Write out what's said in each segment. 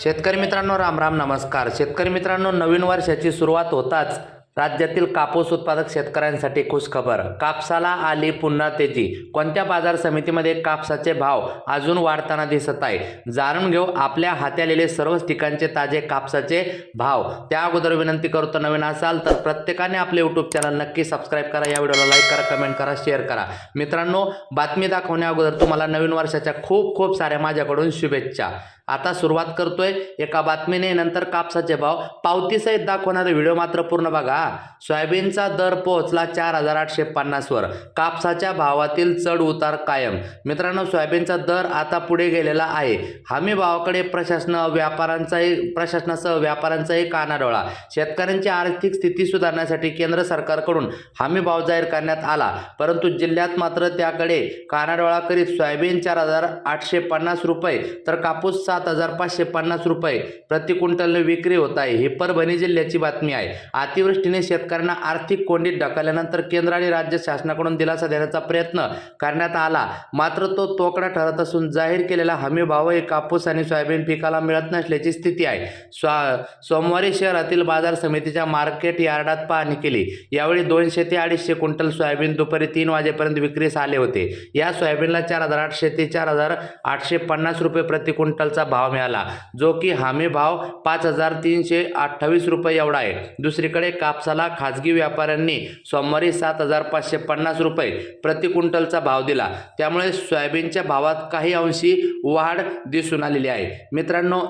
शेतकरी मित्रांनो राम राम नमस्कार. शेतकरी मित्रांनो नवीन वर्षाची सुरुवात होताच राज्यातील कापूस उत्पादक शेतकऱ्यांसाठी खुशखबर. कापसाला आली पुन्हा तेजी. कोणत्या बाजार समितीमध्ये कापसाचे भाव अजून वाढताना दिसत आहे? जाणून घेऊ आपल्या हाती आलेले सर्वच ठिकाणचे ताजे कापसाचे भाव. त्या अगोदर विनंती करतो नवीन असाल तर प्रत्येकाने आपले यूट्यूब चॅनल नक्की सबस्क्राईब करा. या व्हिडिओला लाईक करा कमेंट करा शेअर करा. मित्रांनो बातमी दाखवण्या अगोदर तुम्हाला नवीन वर्षाच्या खूप खूप साऱ्या माझ्याकडून शुभेच्छा. आता सुरुवात करतोय. एका बातमीने नंतर कापसाचे भाव पावतीसहित दाखवणारे व्हिडिओ मात्र पूर्ण बघा. सोयाबीनचा दर पोहोचला चार हजार आठशे पन्नासवर कापसाच्या भावातील चढ उतार कायम. मित्रांनो सोयाबीनचा दर आता पुढे गेलेला आहे. हमी भावाकडे प्रशासन व्यापाऱ्यांचाही प्रशासनासह व्यापाऱ्यांचाही कानाडोळा. शेतकऱ्यांची आर्थिक स्थिती सुधारण्यासाठी केंद्र सरकारकडून हमी भाव जाहीर करण्यात आला. परंतु जिल्ह्यात मात्र त्याकडे कानाडोळा करीत सोयाबीन चार हजार आठशे पन्नास रुपये तर कापूस सात हजार पाचशे पन्नास रुपये प्रति क्विंटलने विक्री होत आहे. ही परभणी जिल्ह्याची बातमी आहे. अतिवृष्टीने शेतकऱ्यांना आर्थिक कोंडीत ढकलल्यानंतर केंद्र आणि राज्य शासनाकडून दिलासा देण्याचा प्रयत्न करण्यात आला. मात्र तो तोकडा ठरत असून जाहीर केलेला हमीभावही कापूस आणि सोयाबीन पिकाला मिळत नसल्याची स्थिती आहे. स्वा सोमवारी शहरातील बाजार समितीच्या मार्केट यार्डात पाहणी केली. यावेळी दोनशे ते अडीचशे क्विंटल सोयाबीन दुपारी तीन वाजेपर्यंत विक्रीस आले होते. या सोयाबीनला चार हजार आठशे ते चार हजार आठशे पन्नास रुपये प्रति क्विंटलचा भाव मिळाला. जो की हमी भाव पाच हजार तीनशे अठ्ठावीस रुपये एवढा आहे. दुसरीकडे कापसाला खाजगी व्यापाऱ्यांनी सोमवारी सात हजार पाचशे पन्नास रुपये प्रति क्विंटलचा भाव दिला. त्यामुळे सोयाबीनच्या भावात काही अंशी वाढ दिसून आलेली आहे. मित्रांनो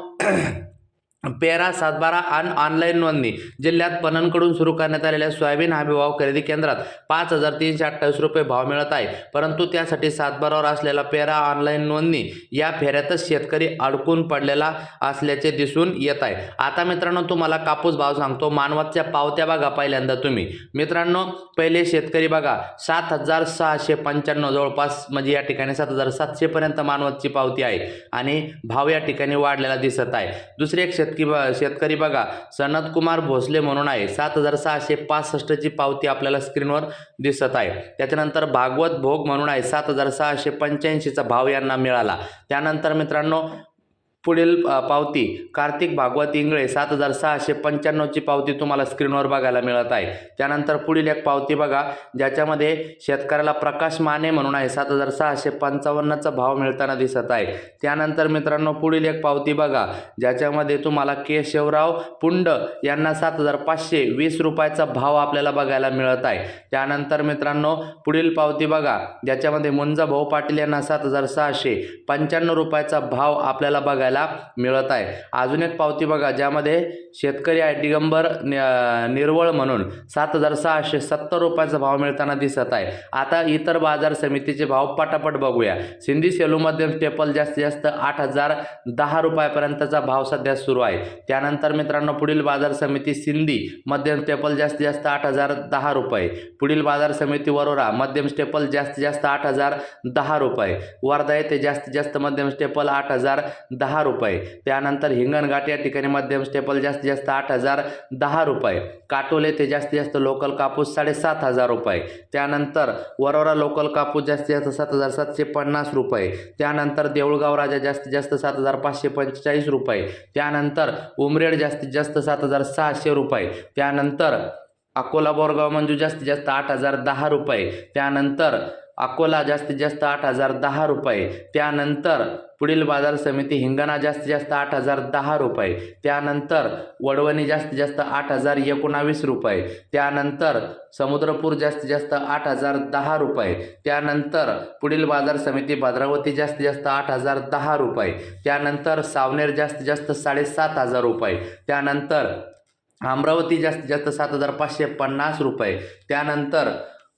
पेरा सातबारा आणि ऑनलाईन नोंदणी जिल्ह्यात पणनकडून सुरू करण्यात आलेल्या सोयाबीन हमीभाव खरेदी केंद्रात पाच हजार तीनशे अठ्ठावीस रुपये भाव मिळत आहे. परंतु त्यासाठी सातबारावर असलेला पेरा ऑनलाईन नोंदणी या फेऱ्यातच शेतकरी अडकून पडलेला असल्याचे दिसून येत आहे. आता मित्रांनो तुम्हाला कापूस भाव सांगतो. मानवाच्या पावत्या बघा पहिल्यांदा तुम्ही. मित्रांनो पहिले शेतकरी बघा. सात हजार सहाशे पंच्याण्णव जवळपास म्हणजे या ठिकाणी सात हजार सातशेपर्यंत मानवतची पावती आहे आणि भाव या ठिकाणी वाढलेला दिसत आहे. दुसरे एक शेतकरी शेतकरी बघा सनत कुमार भोसले म्हणून आहे. सात हजार सहाशे पासष्टची पावती आपल्याला स्क्रीनवर दिसत आहे. त्याच्यानंतर भागवत भोग म्हणून आहे. सात हजार सहाशे पंच्याऐंशीचा भाव यांना मिळाला. त्यानंतर मित्रांनो पुढील पावती कार्तिक भागवत इंगळे सात हजार सहाशे पंच्याण्णवची पावती तुम्हाला स्क्रीनवर बघायला मिळत आहे. त्यानंतर पुढील एक पावती बघा ज्याच्यामध्ये शेतकऱ्याला प्रकाश माने म्हणून आहे सात हजार सहाशे पंचावन्नचा भाव मिळताना दिसत आहे. त्यानंतर मित्रांनो पुढील एक पावती बघा ज्याच्यामध्ये तुम्हाला केशवराव पुंड यांना सात हजार पाचशे वीस रुपयाचा भाव आपल्याला बघायला मिळत आहे. त्यानंतर मित्रांनो पुढील पावती बघा ज्याच्यामध्ये मुंजा भाऊ पाटील यांना सात हजार सहाशे पंच्याण्णव रुपयाचा भाव आपल्याला बघायला मिळत आहे. अजून एक पावती बघा ज्यामध्ये शेतकरी आहे दिगंबर निर्वळ म्हणून सात हजार सहाशे सत्तर रुपयाचा भाव मिळताना दिसत आहे. आता इतर बाजार समितीचे भाव पटापट बघूया. सिंधी सेलू मध्यम स्टेपल जास्तीत जास्त आठ हजार दहा रुपयापर्यंतचा भाव सध्या सुरू आहे. त्यानंतर मित्रांनो पुढील बाजार समिती सिंधी मध्यम स्टेपल जास्तीत जास्त आठ हजार दहा रुपये. पुढील बाजार समिती वरोरा मध्यम स्टेपल जास्तीत जास्त आठ हजार दहा रुपये. वर्धा येथे जास्तीत जास्त मध्यम स्टेपल आठ हजार दहा रुपये. त्यानंतर हिंगणघाट या ठिकाणी मध्यम स्टेपल जास्तीत जास्त आठ हजार दहा रुपये. काटोले ते जास्तीत जास्त लोकल कापूस साडेसात हजार रुपये. त्यानंतर वरोरा लोकल कापूस जास्तीत जास्त सात हजार सातशे पन्नास रुपये. त्यानंतर देऊळगाव राजा जास्तीत जास्त सात हजार पाचशे पंचेचाळीस रुपये. त्यानंतर उमरेड जास्तीत जास्त सात हजार सहाशे रुपये. त्यानंतर अकोला बोरगाव मंजू जास्तीत जास्त आठ हजार दहा रुपये. त्यानंतर अकोला जास्तीत जास्त आठ हजार दहा रुपये. त्यानंतर पुढील बाजार समिती हिंगणा जास्तीत जास्त आठ हजार दहा रुपये. त्यानंतर वडवणी जास्तीत जास्त आठ हजार एकोणावीस रुपये. त्यानंतर समुद्रपूर जास्तीत जास्त आठ हजार दहा रुपये. त्यानंतर पुढील बाजार समिती भद्रावती जास्तीत जास्त आठ हजार दहा रुपये. त्यानंतर सावनेर जास्तीत जास्त साडेसात हजार रुपये. त्यानंतर अमरावती जास्तीत जास्त सात हजार पाचशे पन्नास रुपये. त्यानंतर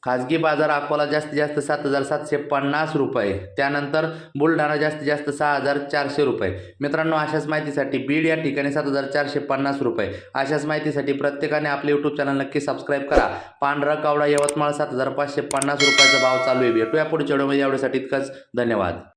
खाजगी बाजार अकोला जास्तीत जास्त सात हजार सातशे पन्नास रुपये. त्यानंतर बुलढाणा जास्तीत जास्त सहा हजार चारशे रुपये. मित्रांनो अशाच माहितीसाठी बीड या ठिकाणी सात हजार चारशे पन्नास रुपये. अशाच माहितीसाठी प्रत्येकाने आपले यूट्यूब चॅनल नक्की सबस्क्राईब करा. पांढरा कावडा यवतमाळ सात हजार पाचशे पन्नास रुपयाचा भाव चालू आहे. भेटूया पुढच्या व्हिडिओमध्ये एवढ्यासाठी इतकंच. धन्यवाद.